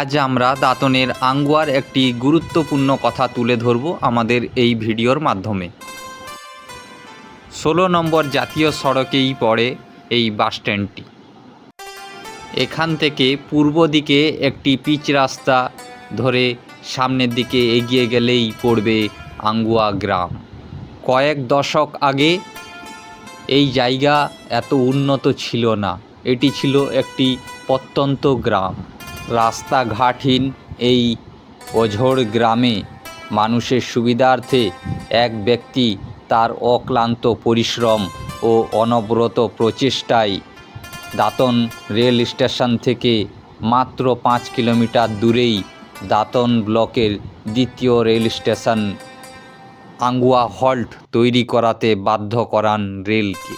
আজ আমরা দাঁতনের আঙ্গুয়ার একটি গুরুত্বপূর্ণ কথা তুলে ধরব আমাদের এই ভিডিওর মাধ্যমে। ষোলো নম্বর জাতীয় সড়কেই পড়ে এই বাসস্ট্যান্ডটি এখান থেকে পূর্ব দিকে একটি পিচ রাস্তা ধরে সামনের দিকে এগিয়ে গেলেই পড়বে আঙ্গুয়া গ্রাম। কয়েক দশক আগে এই জায়গা এত উন্নত ছিল না। এটি ছিল একটি প্রত্যন্ত গ্রাম। রাস্তাঘাটহীন এই অঝোর গ্রামে মানুষের সুবিধার্থে এক ব্যক্তি তার অক্লান্ত পরিশ্রম ও অনবরত প্রচেষ্টায় দাঁতন রেল স্টেশন থেকে মাত্র পাঁচ কিলোমিটার দূরেই দাঁতন ব্লকের দ্বিতীয় রেল স্টেশন আঙ্গুয়া হল্ট তৈরি করাতে বাধ্য করান রেলকে।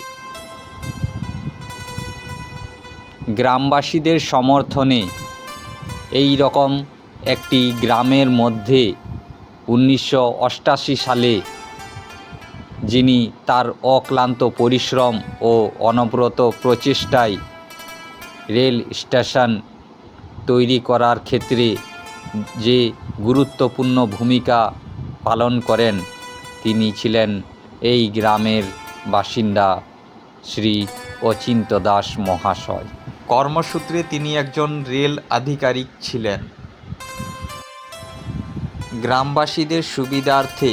গ্রামবাসীদের সমর্থনে এই রকম একটি গ্রামের মধ্যে উনিশশো সালে যিনি তার অক্লান্ত পরিশ্রম ও অনবরত প্রচেষ্টায় রেল স্টেশন তৈরি করার ক্ষেত্রে যে গুরুত্বপূর্ণ ভূমিকা পালন করেন, তিনি ছিলেন এই গ্রামের বাসিন্দা শ্রী অচিন্ত দাস মহাশয়। কর্মসূত্রে তিনি একজন রেল আধিকারিক ছিলেন। গ্রামবাসীদের সুবিধার্থে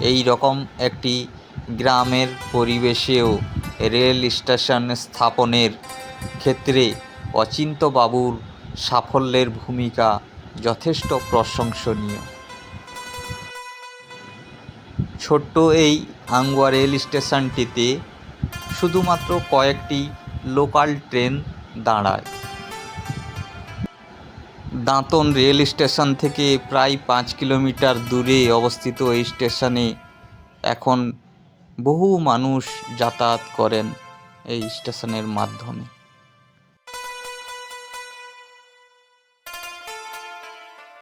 এই রকম একটি গ্রামের পরিবেশেও রেল স্টেশন স্থাপনের ক্ষেত্রে অচিন্তবাবুর সাফল্যের ভূমিকা যথেষ্ট প্রশংসনীয়। ছোট্ট এই আঙ্গুয়া রেল স্টেশনটিতে শুধুমাত্র কয়েকটি লোকাল ট্রেন দাঁড়ায়। দাঁতন রেল স্টেশন থেকে প্রায় পাঁচ কিলোমিটার দূরে অবস্থিত এই স্টেশনে এখন বহু মানুষ যাতায়াত করেন এই স্টেশনের মাধ্যমে।